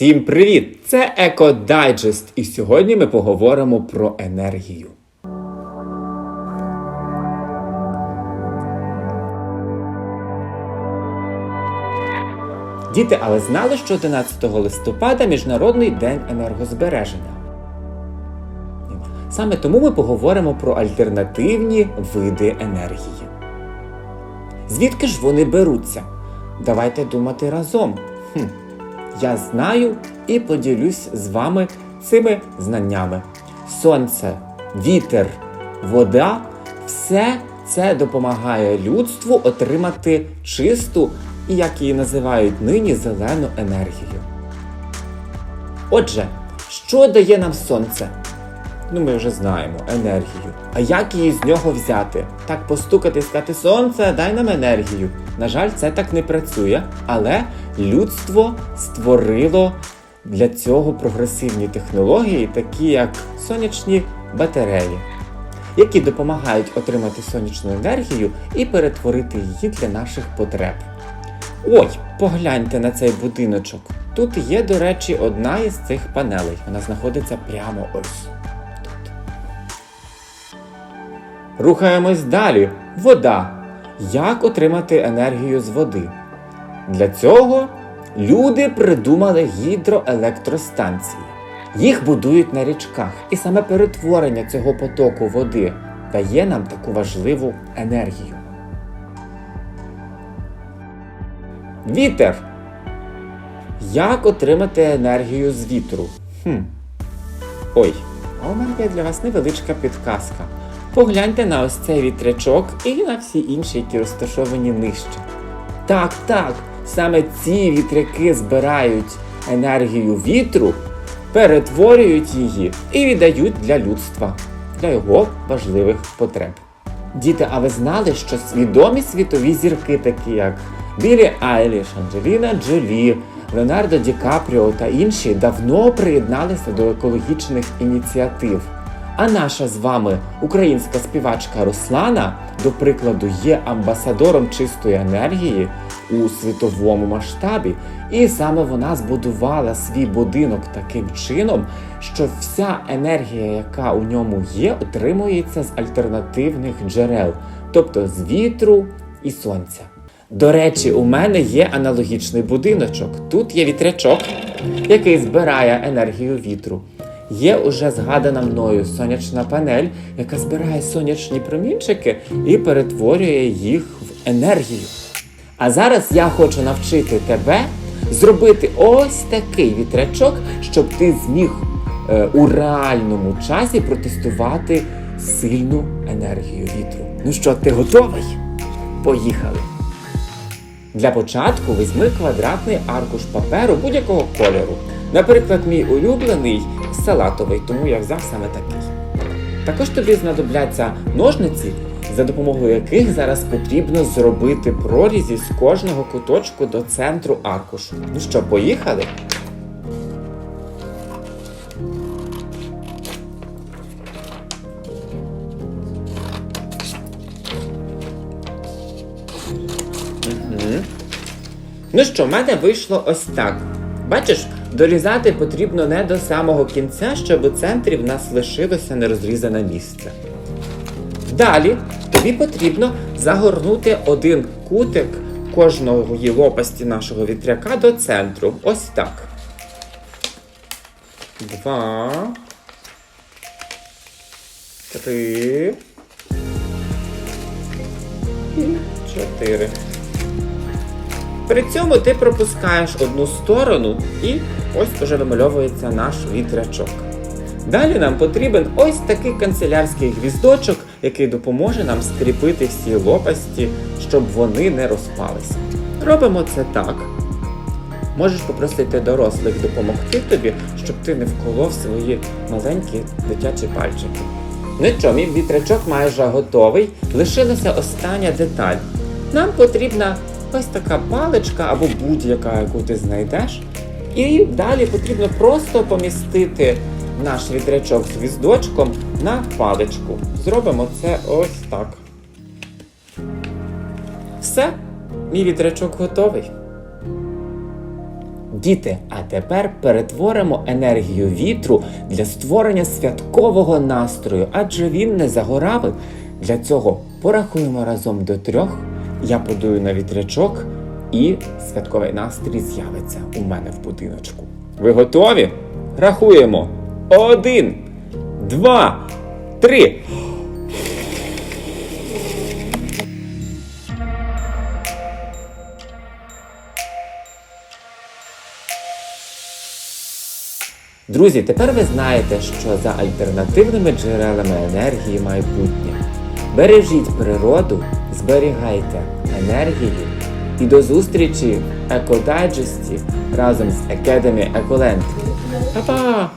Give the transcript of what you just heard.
Всім привіт! Це Еко Дайджест, і сьогодні ми поговоримо про енергію. Діти, але знали, що 11 листопада Міжнародний день енергозбереження. Саме тому ми поговоримо про альтернативні види енергії. Звідки ж вони беруться? Давайте думати разом. Хм. Я знаю і поділюсь з вами цими знаннями. Сонце, вітер, вода все це допомагає людству отримати чисту і, як її називають нині, зелену енергію. Отже, що дає нам сонце? Ну, ми вже знаємо енергію. А як її з нього взяти? Так постукати і сказати сонце, дай нам енергію. На жаль, це так не працює, але людство створило для цього прогресивні технології, такі як сонячні батареї, які допомагають отримати сонячну енергію і перетворити її для наших потреб. Ой, погляньте на цей будиночок. Тут є, до речі, одна із цих панелей. Вона знаходиться прямо ось. Рухаємось далі. Вода. Як отримати енергію з води? Для цього люди придумали гідроелектростанції. Їх будують на річках, і саме перетворення цього потоку води дає нам таку важливу енергію. Вітер. Як отримати енергію з вітру? Хм. Ой, а у мене є для вас невеличка підказка. Погляньте на ось цей вітрячок і на всі інші, які розташовані нижче. Так, так, саме ці вітряки збирають енергію вітру, перетворюють її і віддають для людства, для його важливих потреб. Діти, а ви знали, що відомі світові зірки, такі як Білі Айліш, Анджеліна Джолі, Леонардо Ді Капріо та інші, давно приєдналися до екологічних ініціатив. А наша з вами українська співачка Руслана, до прикладу, є амбасадором чистої енергії у світовому масштабі, і саме вона збудувала свій будинок таким чином, що вся енергія, яка у ньому є, отримується з альтернативних джерел, тобто з вітру і сонця. До речі, у мене є аналогічний будиночок. Тут є вітрячок, який збирає енергію вітру. Є уже згадана мною сонячна панель, яка збирає сонячні промінчики і перетворює їх в енергію. А зараз я хочу навчити тебе зробити ось такий вітрячок, щоб ти зміг е, у реальному часі протестувати сильну енергію вітру. Ну що, ти готовий? Поїхали! Для початку візьми квадратний аркуш паперу будь-якого кольору. Наприклад, мій улюблений салатовий, тому я взяв саме такий. Також тобі знадобляться ножниці, за допомогою яких зараз потрібно зробити прорізі з кожного куточку до центру аркушу. Ну що, поїхали? Ну що, в мене вийшло ось так. Бачиш, дорізати потрібно не до самого кінця, щоб у центрі в нас лишилося нерозрізане місце. Далі тобі потрібно загорнути один кутик кожної лопасті нашого вітряка до центру. Ось так. Два. Три. Чотири. При цьому ти пропускаєш одну сторону і ось уже вимальовується наш вітрячок. Далі нам потрібен ось такий канцелярський гвіздочок, який допоможе нам скріпити всі лопасті, щоб вони не розпалися. Робимо це так. Можеш попросити дорослих допомогти тобі, щоб ти не вколов свої маленькі дитячі пальчики. Що, мій вітрячок майже готовий. Лишилася остання деталь. Нам потрібна ось така паличка або будь-яка, яку ти знайдеш. І далі потрібно просто помістити наш вітрячок з гвіздочком на паличку. Зробимо це ось так. Все, мій вітрячок готовий. Діти, а тепер перетворимо енергію вітру для створення святкового настрою, адже він не загоравив. Для цього порахуємо разом до трьох. Я подую на вітрячок, і святковий настрій з'явиться у мене в будиночку. Ви готові? Рахуємо. Один, два, три. Друзі, тепер ви знаєте, що за альтернативними джерелами енергії майбутнє. Бережіть природу, зберігайте енергію і до зустрічі в екодайджесті разом з Academy Еколенд. Па-па!